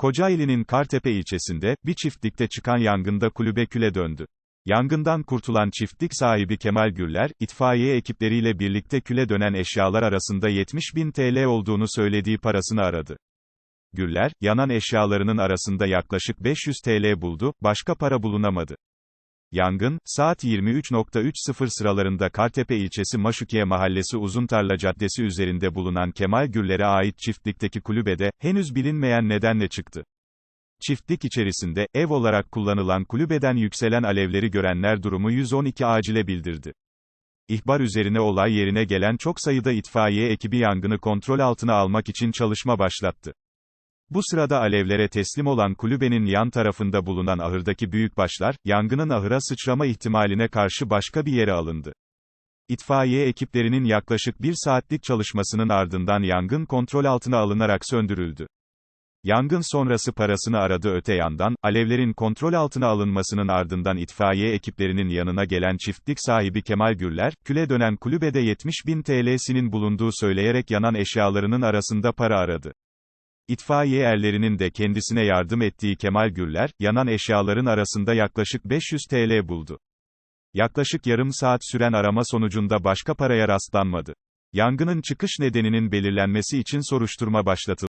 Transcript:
Kocaeli'nin Kartepe ilçesinde, bir çiftlikte çıkan yangında kulübe küle döndü. Yangından kurtulan çiftlik sahibi Kemal Gürler, itfaiye ekipleriyle birlikte küle dönen eşyalar arasında 70 bin TL olduğunu söylediği parasını aradı. Gürler, yanan eşyalarının arasında yaklaşık 500 TL buldu, başka para bulunamadı. Yangın, saat 23.30 sıralarında Kartepe ilçesi Maşukiye Mahallesi Uzuntarla Caddesi üzerinde bulunan Kemal Gürler'e ait çiftlikteki kulübede, henüz bilinmeyen nedenle çıktı. Çiftlik içerisinde, ev olarak kullanılan kulübeden yükselen alevleri görenler durumu 112 acile bildirdi. İhbar üzerine olay yerine gelen çok sayıda itfaiye ekibi yangını kontrol altına almak için çalışma başlattı. Bu sırada alevlere teslim olan kulübenin yan tarafında bulunan ahırdaki büyükbaşlar, yangının ahıra sıçrama ihtimaline karşı başka bir yere alındı. İtfaiye ekiplerinin yaklaşık bir saatlik çalışmasının ardından yangın kontrol altına alınarak söndürüldü. Yangın sonrası parasını aradı öte yandan, alevlerin kontrol altına alınmasının ardından itfaiye ekiplerinin yanına gelen çiftlik sahibi Kemal Gürler, küle dönen kulübede 70 bin TL'sinin bulunduğu söyleyerek yanan eşyalarının arasında para aradı. İtfaiye erlerinin de kendisine yardım ettiği Kemal Gürler, yanan eşyaların arasında yaklaşık 500 TL buldu. Yaklaşık yarım saat süren arama sonucunda başka paraya rastlanmadı. Yangının çıkış nedeninin belirlenmesi için soruşturma başlatıldı.